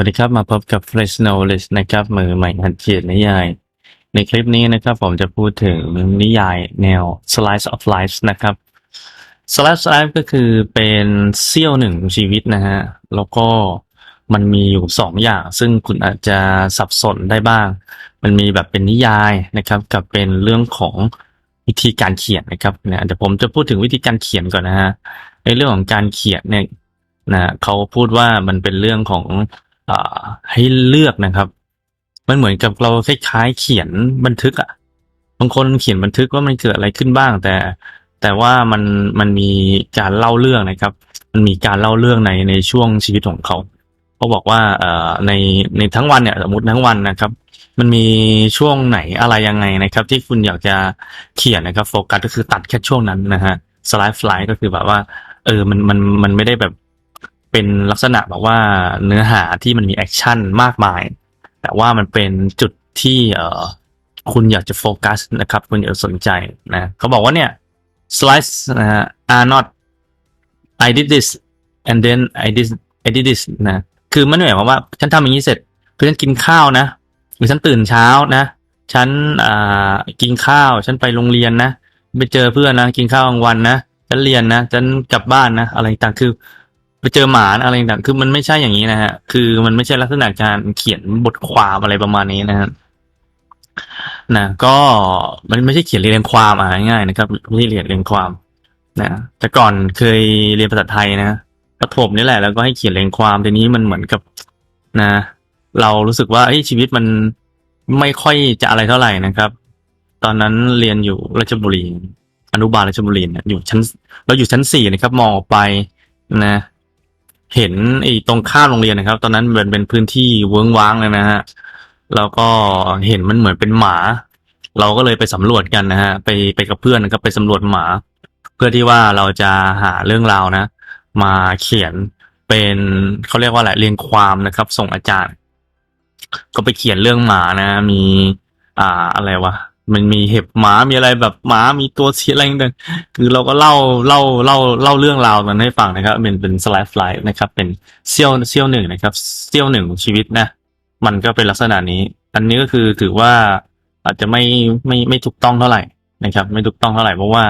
วัสดีครับมาพบกับ Fresh Knowledge นะครับมือใหม่หัดเขียนนิยาย ในคลิปนี้นะครับผมจะพูดถึงนิยายแนว Slice of Life นะครับ Slice of Life ก็คือเป็นเสี้ยวหนึ่งของชีวิตนะฮะ แล้วก็มันมีอยู่สองอย่าง ซึ่งคุณอาจจะสับสนได้บ้าง มันมีแบบเป็นนิยายนะครับ กับเป็นเรื่องของวิธีการเขียนนะครับเนี่ยเดี๋ยวผมจะพูดถึงวิธีการเขียนก่อนนะฮะในเรื่องของการเขียนเนี่ยนะเขาพูดว่ามันเป็นเรื่องของ ให้เลือกนะครับ มันเหมือนกับเราคล้ายๆเขียนบันทึกอะบางคนเขียนบันทึกว่ามันเกิดอะไรขึ้นบ้าง แต่ แต่ว่ามันมันมีการเล่าเรื่องนะครับ มันมีการเล่าเรื่องในในช่วงชีวิตของเขาเขาบอกว่าเอ่อในในทั้งวันเนี่ยสมมติทั้งวันนะครับ มันมีช่วงไหนอะไรยังไงนะครับ ที่คุณอยากจะเขียนนะครับ โฟกัสก็คือตัดแค่ช่วงนั้นนะฮะสไลด์ฟลายก็คือแบบว่า เออมันมันมันไม่ได้แบบ เป็นลักษณะแบบว่าเนื้อหาที่มันมีแอคชั่นมากมาย แต่ว่ามันเป็นจุดที่เอ่อคุณอยากจะโฟกัสนะครับ คุณอยากจะสนใจนะเขาบอกว่าเนี่ย slides นะฮะ are not I did this and then I did I did this นะคือมันไม่หมายความว่า ฉันทำอย่างนี้เสร็จคือฉันกินข้าวนะ หรือฉันตื่นเช้านะ ฉันอ่ากินข้าว ฉันไปโรงเรียนนะ ไปเจอเพื่อนนะ กินข้าวกลางวันนะ ฉันเรียนนะ ฉันกลับบ้านนะ อะไรต่างคือ ไปเจอหมาอะไรต่างคือมันไม่ใช่อย่างนี้นะฮะ คือมันไม่ใช่ลักษณะการเขียนบทความอะไรประมาณนี้นะฮะนะก็มันไม่ใช่เขียนเรียงความอ่าง่ายๆนะครับไม่ใช่เรียนเรียงความนะแต่ก่อนเคยเรียนภาษาไทยนะประถมนี่แหละแล้วก็ให้เขียนเรียงความทีนี้มันเหมือนกับนะ เรารู้สึกว่าเอ้ชีวิตมันไม่ค่อยจะอะไรเท่าไหร่นะครับ ตอนนั้นเรียนอยู่ราชบุรีอนุบาลราชบุรีเนี่ยอยู่ชั้น เราอยู่ชั้นสี่นะครับ มองออกไปนะ เห็นไอ้ตรงข้ามโรงเรียนนะครับ ตอนนั้นเป็นเป็นพื้นที่เวิ้งว้างเลยนะฮะแล้วก็เห็นมันเหมือนเป็นหมา เราก็เลยไปสำรวจกันนะฮะไปไปกับเพื่อนนะครับไปสำรวจหมา เพื่อที่ว่าเราจะหาเรื่องราวนะ มาเขียนเป็นเขาเรียกว่าอะไรเรียงความนะครับ ส่งอาจารย์ ก็ไปเขียนเรื่องหมานะ มี อ่าอะไรวะ มันมีเห็บหมามีอะไรแบบหมามีตัวเสียอะไรต่างคือเราก็เล่าเล่าเล่าเล่าเรื่องราวมันให้ฟังนะครับ เป็นเป็นสไลด์ไฟล์นะครับ เป็นเซี่ยวเซี่ยวหนึ่งนะครับเซี่ยวหนึ่งของชีวิตนะ มันก็เป็นลักษณะนี้ อันนี้ก็คือถือว่าอาจจะไม่ไม่ไม่ถูกต้องเท่าไหร่นะครับ ไม่ถูกต้องเท่าไหร่เพราะว่า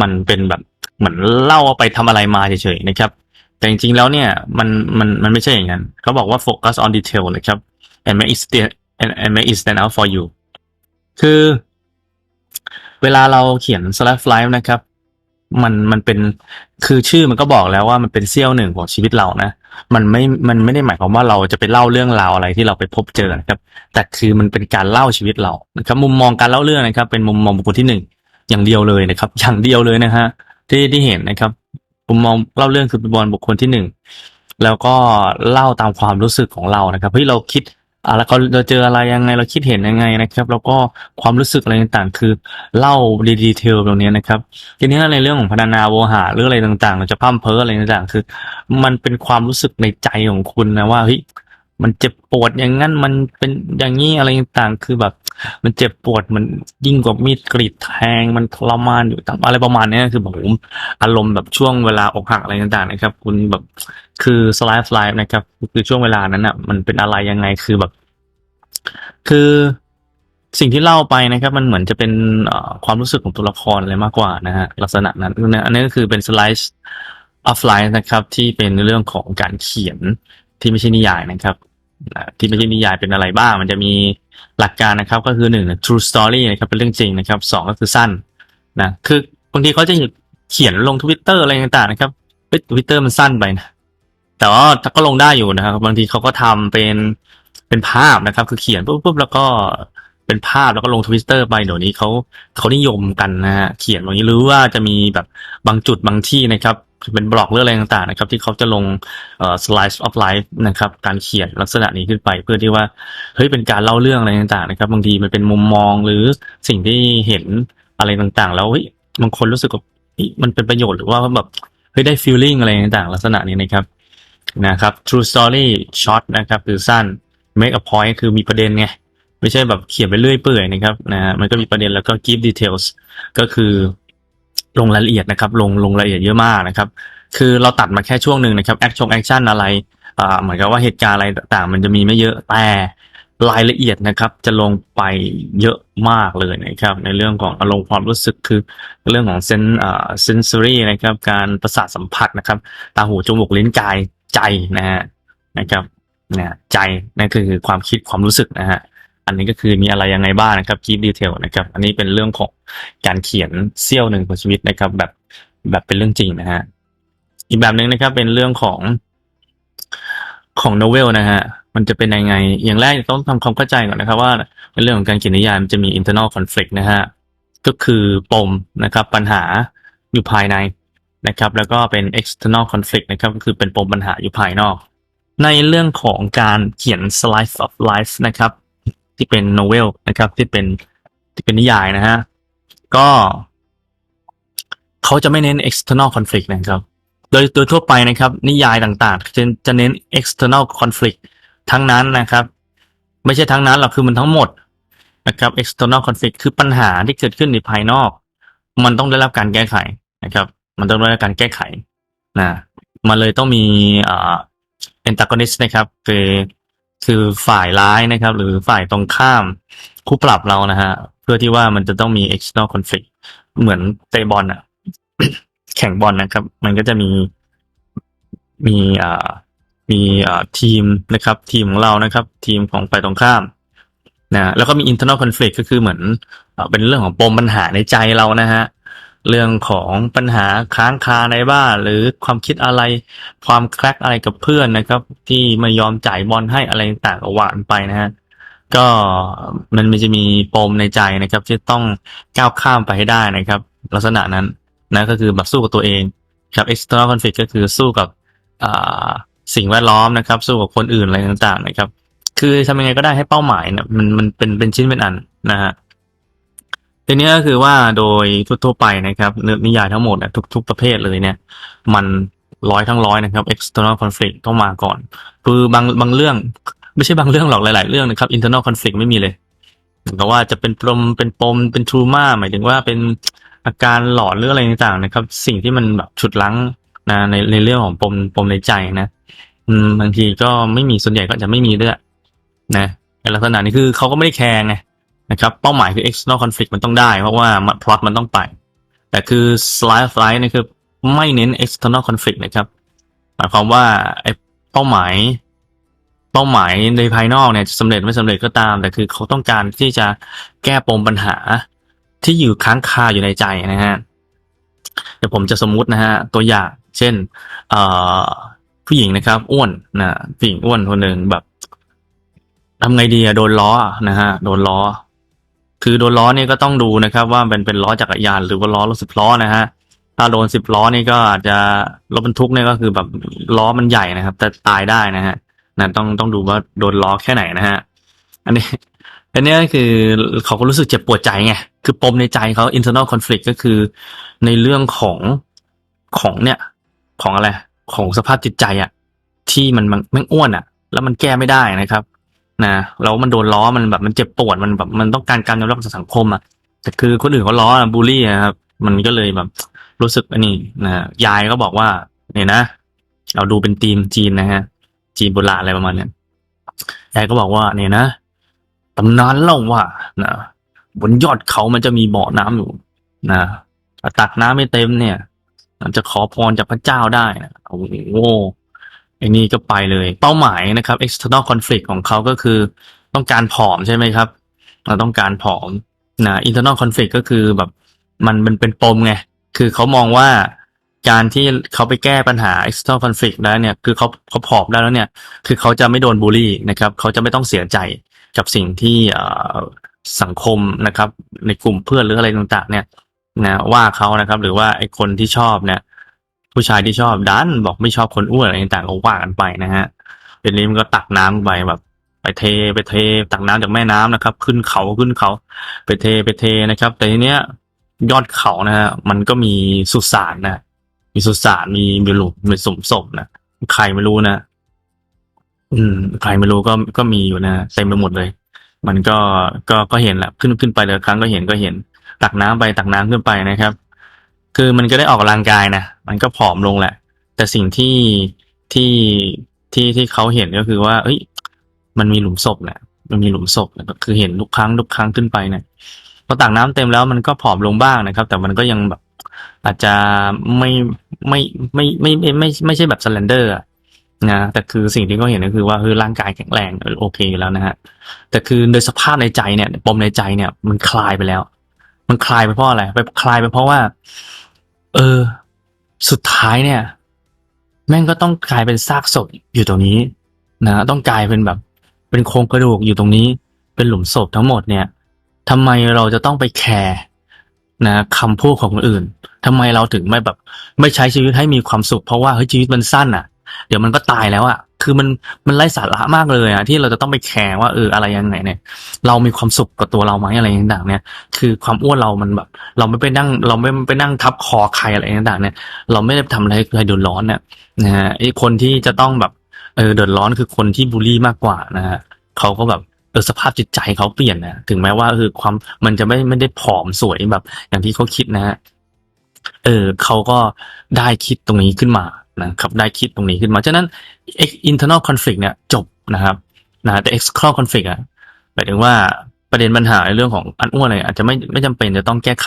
มันเป็นแบบเหมือนเล่าว่าไปทำอะไรมาเฉยๆนะครับ แต่จริงๆแล้วเนี่ยมันมันมันไม่ใช่อย่างนั้นเขาบอกว่า focus on detail นะครับ and make it stand and, and make it stand out for you คือ เวลาเราเขียน slash life นะครับ มันมันเป็นคือชื่อมันก็บอกแล้วว่ามันเป็นเสี้ยวหนึ่งของชีวิตเรานะ มันไม่มันไม่ได้หมายความว่าเราจะไปเล่าเรื่องราวอะไรที่เราไปพบเจอนะครับ แต่คือมันเป็นการเล่าชีวิตเรานะครับ มุมมองการเล่าเรื่องนะครับ เป็นมุมมองบุคคลที่หนึ่งอย่างเดียวเลยนะครับ อย่างเดียวเลยนะฮะที่ที่เห็นนะครับมุมมองเล่าเรื่องคือเป็นบอลบุคคลที่หนึ่งแล้วก็เล่าตามความรู้สึกของเรานะครับเฮ้ยเราคิด อ่าแล้วเขาเราเจออะไรยังไงเราคิดเห็นยังไงนะครับ แล้วก็ความรู้สึกอะไรต่างๆ คือเล่าดีเทลตรงนี้นะครับ ทีนี้ในเรื่องของพัฒนาโวหารหรืออะไรต่างๆ เราจะพั่มเพ้ออะไรต่างๆ คือ มันเป็นความรู้สึกในใจของคุณนะว่าเฮ้ย มันเจ็บปวดอย่างนั้นมันเป็นอย่างนี้อะไรต่างๆ คือแบบ มันเจ็บปวดมันยิ่งกว่ามีดกรีดแทงมันทรมานอยู่ต่างอะไรประมาณนี้คือแบบผมอารมณ์แบบช่วงเวลาอกหักอะไรต่างๆ นะครับ คุณแบบคือสไลฟ์ไลฟ์นะครับ คือช่วงเวลานั้นอะ มันเป็นอะไรยังไงคือแบบ คือสิ่งที่เล่าไปนะครับ มันเหมือนจะเป็นความรู้สึกของตัวละครอะไรมากกว่านะฮะลักษณะนั้นอันนี้ก็คือเป็นสไลด์ออฟไลน์นะครับ ที่เป็นเรื่องของการเขียน ที่ไม่ใช่นิยายนะครับที่ไม่ใช่นิยายเป็นอะไรบ้าง มันจะมีหลักการนะครับ ก็คือหนึ่ง true story นะครับเป็นเรื่องจริงนะครับสองก็คือสั้นนะคือบางทีเขาจะเขียนลงทวิตเตอร์อะไรต่างๆนะครับทวิตเตอร์มันสั้นไปนะแต่ว่าก็ลงได้อยู่นะครับ บางทีเขาก็ทำเป็นเป็นภาพนะครับ คือเขียนปุ๊บปุ๊บแล้วก็เป็นภาพแล้วก็ลงทวิตเตอร์ไปเดี๋ยวนี้เขาเขานิยมกันนะฮะเขียนอย่างนี้หรือว่าจะมีแบบบางจุดบางที่นะครับ เป็นบล็อกเรื่องอะไรต่างๆนะครับที่เขาจะลงเอ่อ slice of life นะครับการเขียนลักษณะนี้ขึ้นไป เพื่อที่ว่าเฮ้ยเป็นการเล่าเรื่องอะไรต่างๆนะครับบางทีมันเป็นมุมมองหรือสิ่งที่เห็นอะไรต่างๆ แล้วเฮ้ยบางคนรู้สึกว่าเฮ้ยมันเป็นประโยชน์หรือว่าแบบเฮ้ยได้ feeling อะไรต่างๆ ลักษณะนี้นะครับนะครับ true story short นะครับคือสั้น make a point คือมีประเด็นไงไม่ใช่แบบเขียนไปเรื่อยเปื่อยนะครับนะฮะมันก็มีประเด็นแล้วก็ give details ก็คือ ลงรายละเอียดนะครับ ลงลงรายละเอียดเยอะมากนะครับ คือเราตัดมาแค่ช่วงหนึ่งนะครับ action action อะไรอ่าเหมือนกับว่าเหตุการณ์อะไรต่างๆ มันจะมีไม่เยอะแต่รายละเอียดนะครับ จะลงไปเยอะมากเลยนะครับ ในเรื่องของอารมณ์ความรู้สึกคือเรื่องของเซนอ่าเซนซอรี่นะครับ การประสาทสัมผัสนะครับ ตาหูจมูกลิ้นกายใจนะฮะนะครับนะใจนั่นคือความคิดความรู้สึกนะฮะ อันนี้ก็คือมีอะไรยังไงบ้างนะครับคี p ดีเทลนะครับ อันนี้เป็นเรื่องของการเขียนเสี้ยวหนึ่งของชีวิตนะครับ แบบแบบเป็นเรื่องจริงนะฮะอีกแบบหนึ่งนะครับเป็นเรื่องของของโนเวลนะฮะมันจะเป็นยังไง อย่างแรกต้องทำความเข้าใจก่อนนะครับ ว่าในเรื่องของการเขียนนิยายมันจะมี internal conflict นะฮะก็คือปมนะครับปัญหาอยู่ภายในนะครับ แล้วก็เป็น external conflict นะครับก็คือเป็นปมปัญหาอยู่ภายนอก ในเรื่องของการเขียน slice of life นะครับ ที่เป็น novel นะครับ ที่เป็นที่เป็นนิยายนะฮะ ก็เขาจะไม่เน้น external conflict นะครับ โดยโดยทั่วไปนะครับ นิยายต่างๆ จะจะเน้น external conflict ทั้งนั้นนะครับ ไม่ใช่ทั้งนั้นหรอกคือมันทั้งหมดนะครับ external conflict คือปัญหาที่เกิดขึ้นในภายนอก มันต้องได้รับการแก้ไขนะครับ มันต้องได้รับการแก้ไขนะมันเลยต้องมีอ่า antagonist นะครับ คือ คือฝ่ายร้ายนะครับ หรือฝ่ายตรงข้ามคู่ปรับเรานะฮะ เพื่อที่ว่ามันจะต้องมี external conflict เหมือนเตะบอลอะแข่งบอลนะครับ มันก็จะมีมีอ่ามีอ่าทีมนะครับ ทีมของเรานะครับ ทีมของฝ่ายตรงข้ามนะแล้วก็มี internal conflict ก็คือเหมือนอเป็นเรื่องของปมปัญหาในใจเรานะฮะ เรื่องของปัญหาค้างคาในบ้าน หรือความคิดอะไร ความแคลกอะไรกับเพื่อนนะครับ ที่ไม่ยอมจ่ายบอลให้อะไรต่างๆก็ว่ากันไปนะฮะก็มันมันจะมีปมในใจนะครับ ที่ต้องก้าวข้ามไปให้ได้นะครับ ลักษณะนั้นนะก็คือแบบสู้กับตัวเองครับ external conflict ก็คือสู้กับสิ่งแวดล้อมนะครับ สู้กับคนอื่นอะไรต่างๆนะครับ คือทำยังไงก็ได้ให้เป้าหมายนี่ยมันมันเป็นเป็นชิ้นเป็นอันนะฮะ ทีนี้ก็คือว่าโดยทั่วๆไปนะครับเนื้อนิยายทั้งหมดทุก ๆ ประเภทเลยเนี่ย มันร้อยทั้งร้อยนะครับ external conflict ต้องมาก่อน คือบางบางเรื่อง ไม่ใช่บางเรื่องหรอกหลาย ๆ เรื่องนะครับ internal conflict ไม่มีเลยเหมือนกับว่าจะเป็นปมเป็นปมเป็น trauma หมายถึงว่าเป็นอาการหลอนหรืออะไรต่างๆนะครับ สิ่งที่มันแบบฉุดลั้งนะในในเรื่องของปมปมในใจนะบางทีก็ไม่มีส่วนใหญ่ก็จะไม่มีด้วยนะในลักษณะนี้คือเขาก็ไม่ได้แคร์ไง นะครับ เป้าหมายคือ external conflict มันต้องได้ เพราะว่า plot มันต้องไป แต่คือ slide of life นี่คือไม่เน้น external conflict นะครับ หมายความว่าไอ้เป้าหมาย เป้าหมายในภายนอกเนี่ยจะสำเร็จไม่สำเร็จก็ตาม แต่คือเขาต้องการที่จะแก้ปมปัญหาที่อยู่ค้างคาอยู่ในใจนะฮะ เดี๋ยวผมจะสมมุตินะฮะ ตัวอย่าง เช่นผู้หญิงนะครับ อ้วนนะผู้หญิงอ้วนคนหนึ่งแบบทำไงดีอะโดนล้อนะฮะ โดนล้อ คือโดนล้อนี่ก็ต้องดูนะครับว่าเป็นเป็นล้อจักรยานหรือว่าล้อรถสิบล้อนะฮะถ้าโดนสิบล้อนี่ก็อาจจะรถบรรทุกเนี่ยก็คือแบบล้อมันใหญ่นะครับ แต่ตายได้นะฮะนั่นต้องต้องดูว่าโดนล้อแค่ไหนนะฮะอันนี้อันนี้ก็คือเขาก็รู้สึกเจ็บปวดใจไงคือปมในใจเขา internal conflict ก็คือในเรื่องของของเนี่ย ของอะไร ของสภาพจิตใจอะที่มันมันแม่งอ้วนอะแล้วมันแก้ไม่ได้นะครับ นะแล้วมันโดนล้อมันแบบมันเจ็บปวดมันแบบมันต้องการการยอมรับจากสังคมอะแต่คือคนอื่นเขาล้อบูลลี่อะครับมันก็เลยแบบรู้สึกอันนี้นะยายก็บอกว่า เนี่ยนะเราดูเป็นทีมจีนนะฮะ จีนโบราณอะไรประมาณเนี้ยยายก็บอกว่า เนี่ยนะตำนานเล่าว่านะบนยอดเขามันจะมีบ่อน้ำอยู่นะตักน้ำไม่เต็มเนี่ยมันจะขอพรจากพระเจ้าได้นะโอ้โห อ้นี่ก็ไปเลย เป้าหมายนะครับ external conflict ของเขาก็คือต้องการผอมใช่ไหมครับ เราต้องการผอมนะ internal conflict ก็คือแบบมันมันเป็นปมไง คือเขามองว่าการที่เขาไปแก้ปัญหา external conflict ได้เนี่ย คือเขาเขาผอมได้แล้วเนี่ย คือเขาจะไม่โดนบูลลี่นะครับ เขาจะไม่ต้องเสียใจกับสิ่งที่สังคมนะครับ ในกลุ่มเพื่อนหรืออะไรต่าง ๆ เนี่ยนะว่าเขานะครับ หรือว่าไอ้คนที่ชอบเนี่ย ผู้ชายที่ชอบดันบอกไม่ชอบคนอ้วนอะไรต่างๆก็ว่ากันไปนะฮะเป็นนี้มันก็ตักน้ำไปแบบไปเทไปเท ตักน้ำจากแม่น้ำนะครับ ขึ้นเขาขึ้นเขา ไปเทไปเทนะครับ แต่ทีเนี้ยยอดเขานะฮะมันก็มีสุสานนะมีสุสานมีมีหลุมมีสมศพนะใครไม่รู้นะอืมใครไม่รู้ก็ก็มีอยู่นะเต็มไปหมดเลย มันก็ก็ก็เห็นแหละขึ้นขึ้นไปเลยครั้งก็เห็นก็เห็น ตักน้ำไปตักน้ำขึ้นไปนะครับ คือมันก็ได้ออกกำลังกายนะ มันก็ผอมลงแหละ แต่สิ่งที่ที่ที่ที่เขาเห็นก็คือว่า เอ้ย มันมีหลุมศพแหละมันมีหลุมศพนะคือเห็นทุกครั้งทุกครั้งขึ้นไปเนี่ยพอตักน้ำเต็มแล้วมันก็ผอมลงบ้างนะครับ แต่มันก็ยังแบบอาจจะไม่ไม่ไม่ไม่ไม่ไม่ไม่ใช่แบบสแลนเดอร์นะแต่คือสิ่งที่เขาเห็นก็คือว่าคือร่างกายแข็งแรงโอเคอยู่แล้วนะฮะแต่คือโดยสภาพในใจเนี่ยปมในใจเนี่ย มันคลายไปแล้ว มันคลายไปเพราะอะไรไปคลายไปเพราะว่า เออ สุดท้ายเนี่ย แม่งก็ต้องกลายเป็นซากศพอยู่ตรงนี้ นะต้องกลายเป็นแบบ เป็นโครงกระดูกอยู่ตรงนี้ เป็นหลุมศพทั้งหมดเนี่ยทำไมเราจะต้องไปแคร์นะคำพูดของคนอื่นทำไมเราถึงไม่แบบ ไม่ใช้ชีวิตให้มีความสุข เพราะว่าเฮ้ยชีวิตมันสั้นอะ เดี๋ยวมันก็ตายแล้วอะ คือมันมันไร้สาระมากเลยอะที่เราจะต้องไปแคร์ว่าเอออะไรยังไงเนี่ย เรามีความสุขกับตัวเราไหมอะไรต่างๆเนี่ย คือความอ้วนเรามันแบบ เราไม่ไปนั่ง เราไม่ไปนั่งทับคอใครอะไรต่างๆเนี่ย เราไม่ได้ทำอะไรให้ใครเดือดร้อนเนี่ยนะฮะไอ้คนที่จะต้องแบบเออเดือดร้อนคือคนที่บูลลี่มากกว่านะฮะเขาก็แบบเออสภาพจิตใจเขาเปลี่ยนนะถึงแม้ว่าคือความมันจะไม่ไม่ได้ผอมสวยแบบ อย่างที่เขาคิดนะฮะ เออเขาก็ได้คิดตรงนี้ขึ้นมานะครับได้คิดตรงนี้ขึ้นมา ฉะนั้น internal conflict เนี่ยจบนะครับนะแต่ external conflict อะหมายถึงว่าประเด็นปัญหาในเรื่องของอันอ้วนอะไรอาจจะไม่ไม่จำเป็นจะต้องแก้ไข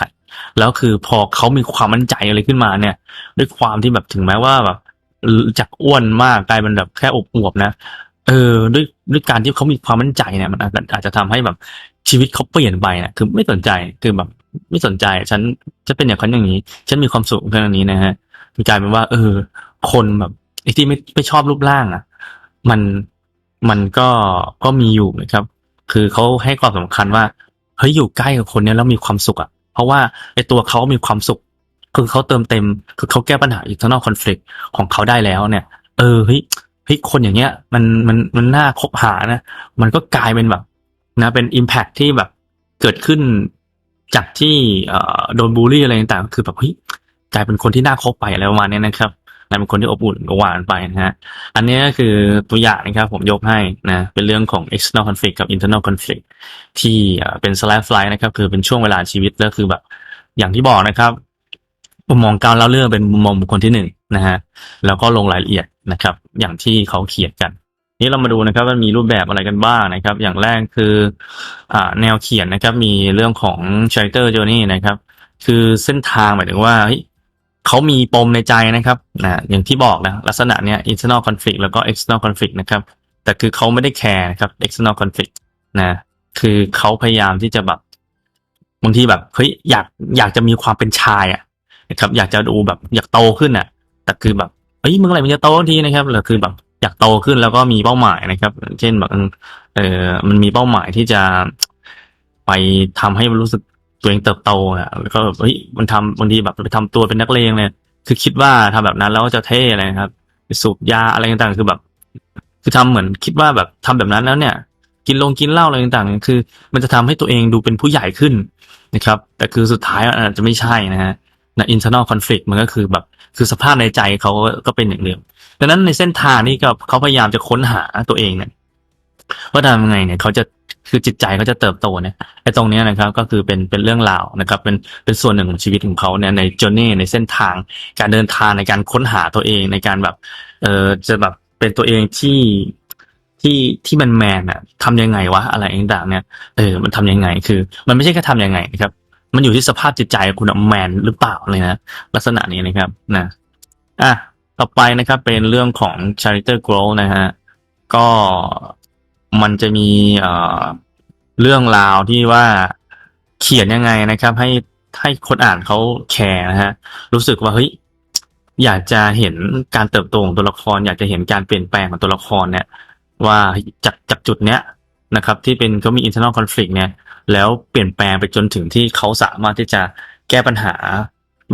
แล้วคือพอเขามีความมั่นใจอะไรขึ้นมาเนี่ย ด้วยความที่แบบถึงแม้ว่าแบบจากอ้วนมากกลายเป็นแบบแค่อบอวบนะเออด้วยด้วยการที่เขามีความมั่นใจเนี่ยมันอาจจะอาจจะทำให้แบบชีวิตเขาเปลี่ยนไปนะคือไม่สนใจคือแบบ ไม่สนใจ ฉันจะเป็นอย่างนั้นอย่างนี้ ฉันมีความสุขแค่นี้นะฮะมันกลายเป็นว่า เออ คนแบบไอ้ที่ไม่ไม่ชอบรูปร่างอะ มันมันก็ก็มีอยู่นะครับ คือเขาให้ความสำคัญว่าเฮ้ยอยู่ใกล้กับคนนี้แล้วมีความสุขอะ เพราะว่าไอ้ตัวเขามีความสุข คือเขาเติมเต็ม คือเขาแก้ปัญหา internal conflict ของเขาได้แล้วเนี่ย เออเฮ้ยเฮ้ยคนอย่างเงี้ย มันมันมันน่าคบหานะ มันก็กลายเป็นแบบ นะ เป็น impact ที่แบบเกิดขึ้น จากที่โดนบูลลี่อะไรต่างๆ คือแบบเฮ้ยกลายเป็นคนที่น่าคบไปอะไรประมาณเนี้ยนะครับกลายเป็นคนที่อบอุ่นหวานไปนะฮะอันนี้ก็คือตัวอย่างนะครับผมยกให้นะเป็นเรื่องของ external conflict กับ internal conflict ที่เป็น slash flight นะครับคือเป็นช่วงเวลาชีวิตแล้วคือแบบอย่างที่บอกนะครับมุมมองการเล่าเรื่องเป็นมุมมองบุคคลที่หนึ่งนะฮะแล้วก็ลงรายละเอียดนะครับ อย่างที่เขาเขียนกัน นี่เรามาดูนะครับว่ามีรูปแบบอะไรกันบ้างนะครับ อย่างแรกคืออแนวเขียนนะครับ มีเรื่องของ character journey นะครับ คือเส้นทางหมายถึงว่าเขามีปมในใจนะครับนะอย่างที่บอกนะลักษณะเนี้ย internal conflict แล้วก็ external conflict นะครับ แต่คือเขาไม่ได้แคร์นะครับ external conflict นะคือเขาพยายามที่จะแบบบางทีแบบเฮ้ยอยากอยากจะมีความเป็นชายอะนะครับ อยากจะดูแบบอยากโตขึ้นอะแต่คือแบบเฮ้ยเมื่อไหร่มันจะโตทีนะครับหรือคือแบบ อยากโตขึ้นแล้วก็มีเป้าหมายนะครับ เช่นแบบเออมันมีเป้าหมายที่จะไปทำให้มันรู้สึกตัวเองเติบโตอะแล้วก็เฮ้ยมันทำบางทีแบบไปทำตัวเป็นนักเลงเลยคือคิดว่าทำแบบนั้นแล้วจะเท่อะไรนะครับสูบยาอะไรต่างๆ คือแบบ คือทำเหมือนคิดว่าแบบทำแบบนั้นแล้วเนี่ย กินลงกินเหล้าอะไรต่างๆ คือ มันจะทำให้ตัวเองดูเป็นผู้ใหญ่ขึ้นนะครับ แต่คือสุดท้ายอาจจะไม่ใช่นะฮะ นะ internal conflict มันก็คือแบบคือสภาพในใจเขาก็เป็นอย่างเดิมดังนั้นในเส้นทางนี้ก็เขาพยายามจะค้นหาตัวเองเนี่ยว่าทำยังไงเนี่ยเขาจะคือจิตใจเขาจะเติบโตเนี่ยไอ้ตรงนี้นะครับก็คือเป็นเป็นเรื่องราวนะครับ เป็นเป็นส่วนหนึ่งของชีวิตของเขาเนี่ยใน journey ในเส้นทาง การเดินทางในการค้นหาตัวเองในการแบบ เออจะแบบเป็นตัวเองที่ที่ที่มันแมนอะทำยังไงวะอะไรต่างๆเนี่ยเออมันทำยังไงคือ มันไม่ใช่แค่ทำยังไงนะครับ มันอยู่ที่สภาพจิตใจคุณแมนหรือเปล่าเลยนะลักษณะนี้นะครับนะอะต่อไปนะครับเป็นเรื่องของ character growth นะฮะก็มันจะมีเอ่อเรื่องราวที่ว่าเขียนยังไงนะครับ ให้ให้คนอ่านเขาแคร์นะฮะรู้สึกว่าเฮ้ยอยากจะเห็นการเติบโตของตัวละคร อยากจะเห็นการเปลี่ยนแปลงของตัวละครเนี่ย ว่าจากจากจุดเนี้ยนะครับ ที่เป็นเขามี internal conflict เนี่ย แล้วเปลี่ยนแปลงไปจนถึงที่เขาสามารถที่จะแก้ปัญหา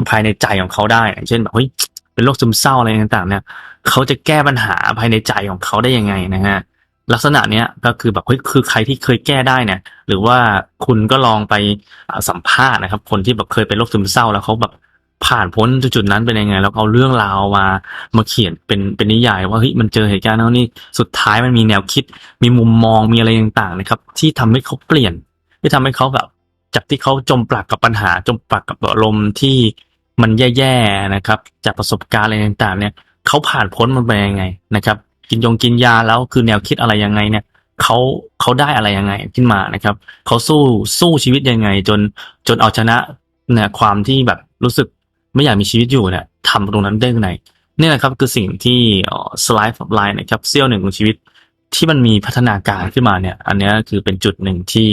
ภายในใจของเขาได้อย่างเช่นแบบเฮ้ยเป็นโรคซึมเศร้าอะไรต่างๆ เนี่ยเขาจะแก้ปัญหาภายในใจของเขาได้ยังไงนะฮะลักษณะเนี้ยก็คือแบบเฮ้ยคือใครที่เคยแก้ได้เนี่ย หรือว่าคุณก็ลองไปสัมภาษณ์นะครับ คนที่แบบเคยเป็นโรคซึมเศร้าแล้วเขาแบบผ่านพ้นจุดนั้นเป็นยังไง แล้วเอาเรื่องราวมามาเขียนเป็นเป็นนิยายว่าเฮ้ยมันเจอเหตุการณ์นั้นนี่สุดท้ายมันมีแนวคิด มีมุมมองมีอะไรต่างๆนะครับ ที่ทำให้เขาเปลี่ยน ที่ทำให้เขาแบบ จากที่เขาจมปลักกับปัญหา จมปลักกับอารมณ์ที่มันแย่ๆนะครับ จากประสบการณ์อะไรต่างๆ เนี่ยเขาผ่านพ้นมันไปยังไงนะครับ กินยงกินยาแล้วคือแนวคิดอะไรยังไงเนี่ยเขาเขาได้อะไรยังไงขึ้นมานะครับเขาสู้สู้ชีวิตยังไง จนจนเอาชนะเนี่ยความที่แบบรู้สึกไม่อยากมีชีวิตอยู่เนี่ยทำตรงนั้นได้ยังไงนี่แหละครับคือสิ่งที่สไลฟ์ไลน์นะครับเซี่ยวหนึ่งของชีวิต ที่มันมีพัฒนาการขึ้นมาเนี่ย อันนี้คือเป็นจุดหนึ่งที่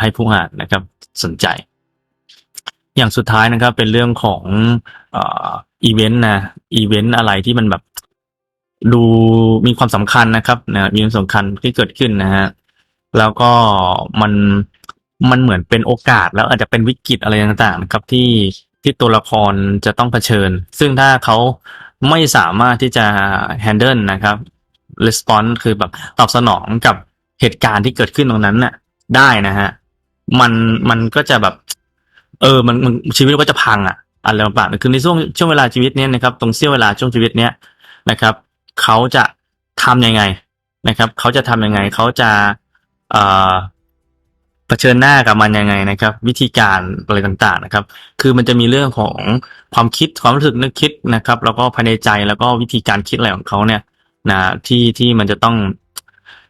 ให้ผู้อ่านนะครับสนใจ อย่างสุดท้ายนะครับเป็นเรื่องของอีเวนต์นะอีเวนต์อะไรที่มันแบบดูมีความสำคัญนะครับนะมีความสำคัญที่เกิดขึ้นนะฮะแล้วก็มันมันเหมือนเป็นโอกาสแล้วอาจจะเป็นวิกฤตอะไรต่างๆนะครับที่ที่ตัวละครจะต้องเผชิญ ซึ่งถ้าเขาไม่สามารถที่จะ handle นะครับ response คือแบบตอบสนองกับเหตุการณ์ที่เกิดขึ้นตรงนั้นน่ะ ได้นะฮะ มันมันก็จะแบบ เออ มันมันชีวิตก็จะพังอะอะไรต่างๆคือในช่วงช่วงเวลาชีวิตเนี้ยนะครับ ตรงเสี้ยวเวลาช่วงชีวิตเนี้ยนะครับ เขาจะทำยังไงนะครับ เขาจะทำยังไง เขาจะเอ่อเผชิญหน้ากับมันยังไงนะครับ วิธีการอะไรต่างๆนะครับ คือมันจะมีเรื่องของความคิดความรู้สึกนึกคิดนะครับ แล้วก็ภายในใจแล้วก็วิธีการคิดอะไรของเขาเนี่ย นะที่ที่มันจะต้อง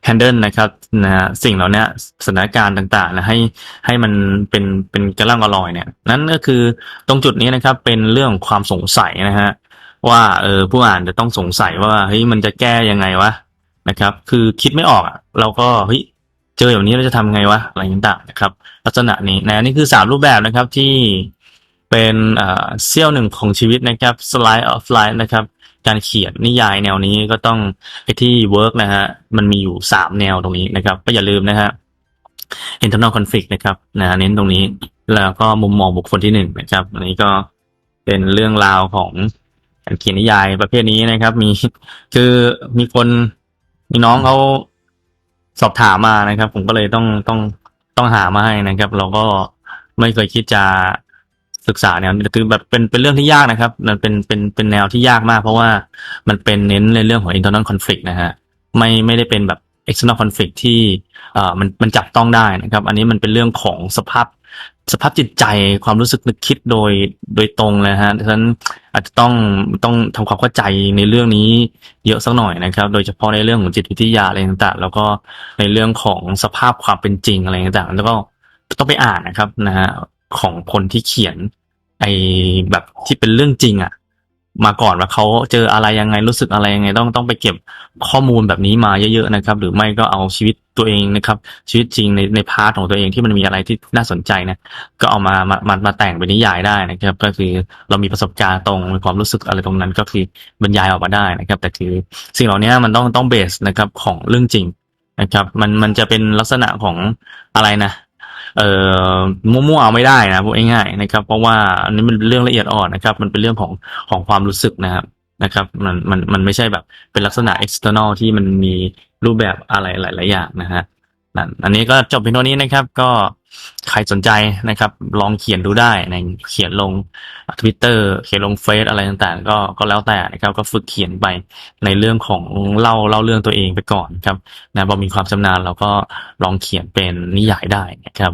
handle นะครับนะสิ่งเหล่านี้สถานการณ์ต่างๆนะให้ให้มันเป็นเป็นกระล่างกระลอยเนี่ย นั่นก็คือตรงจุดนี้นะครับเป็นเรื่องของความสงสัยนะฮะว่าเออผู้อ่านจะต้องสงสัยว่าเฮ้ยมันจะแก้ยังไงวะนะครับ คือคิดไม่ออกเราก็เฮ้ยเจอแบบนี้เราจะทำไงวะอะไรต่างๆนะครับ ลักษณะนี้นะนี่คือสามรูปแบบนะครับที่เป็นเอ่อเสี้ยวหนึ่งของชีวิตนะครับ slide of life นะครับ การเขียนนิยายแนวนี้ก็ต้องไปที่ work นะฮะมันมีอยู่สามแนวตรงนี้นะครับ ก็อย่าลืมนะฮะ internal conflict นะครับนะเน้นตรงนี้แล้วก็มุมมองบุคคลที่หนึ่งนะครับอันนี้ก็เป็นเรื่องราวของการเขียนนิยายประเภทนี้นะครับ มีคือมีคนมีน้องเขาสอบถามมานะครับ ผมก็เลยต้องต้องต้องหามาให้นะครับ เราก็ไม่เคยคิดจะ ศึกษาแนวนี้คือแบบเป็นเป็นเรื่องที่ยากนะครับ มันเป็นเป็นเป็นแนวที่ยากมาก เพราะว่ามันเป็นเน้นในเรื่องของ internal conflict นะฮะไม่ไม่ได้เป็นแบบ external conflict ที่เอ่อมันมันจับต้องได้นะครับ อันนี้มันเป็นเรื่องของสภาพสภาพจิตใจความรู้สึกนึกคิดโดยโดยตรงเลยฮะฉะนั้นอาจจะต้องต้องทำความเข้าใจในเรื่องนี้เยอะสักหน่อยนะครับ โดยเฉพาะในเรื่องของจิตวิทยาอะไรต่างๆ แล้วก็ในเรื่องของสภาพความเป็นจริงอะไรต่างๆ แล้วก็ต้องไปอ่านนะครับนะฮะ ของคนที่เขียน ไอแบบที่เป็นเรื่องจริงอะมาก่อนว่าเขาเจออะไรยังไงรู้สึกอะไรยังไงต้องต้องไปเก็บข้อมูลแบบนี้มาเยอะๆนะครับ หรือไม่ก็เอาชีวิตตัวเองนะครับ ชีวิตจริงในในพาร์ทของตัวเองที่มันมีอะไรที่น่าสนใจนะก็เอามามามามาแต่งเป็นนิยายได้นะครับ ก็คือเรามีประสบการณ์ตรงมีความรู้สึกอะไรตรงนั้น ก็คือบรรยายออกมาได้นะครับ แต่คือสิ่งเหล่านี้มันต้องต้องเบสนะครับของเรื่องจริงนะครับ มันมันจะเป็นลักษณะของอะไรนะ เอ่อมั่วๆเอาไม่ได้นะพูดง่ายๆนะครับ เพราะว่าอันนี้มันเป็นเรื่องละเอียดอ่อนนะครับ มันเป็นเรื่องของของความรู้สึกนะครับนะครับ มันมันมันไม่ใช่แบบเป็นลักษณะ external ที่มันมีรูปแบบอะไรหลาย ๆ อย่างนะฮะ นั่นอันนี้ก็จบเพียงเท่านี้นะครับ ก็ใครสนใจนะครับ ลองเขียนดูได้นะเขียนลงทวิตเตอร์เขียนลงเฟซอะไรต่างๆ ก็ก็แล้วแต่นะครับ ก็ฝึกเขียนไปในเรื่องของเล่าเล่าเรื่องตัวเองไปก่อนครับนะพอมีความชำนาญเราก็ลองเขียนเป็นนิยายได้นะครับ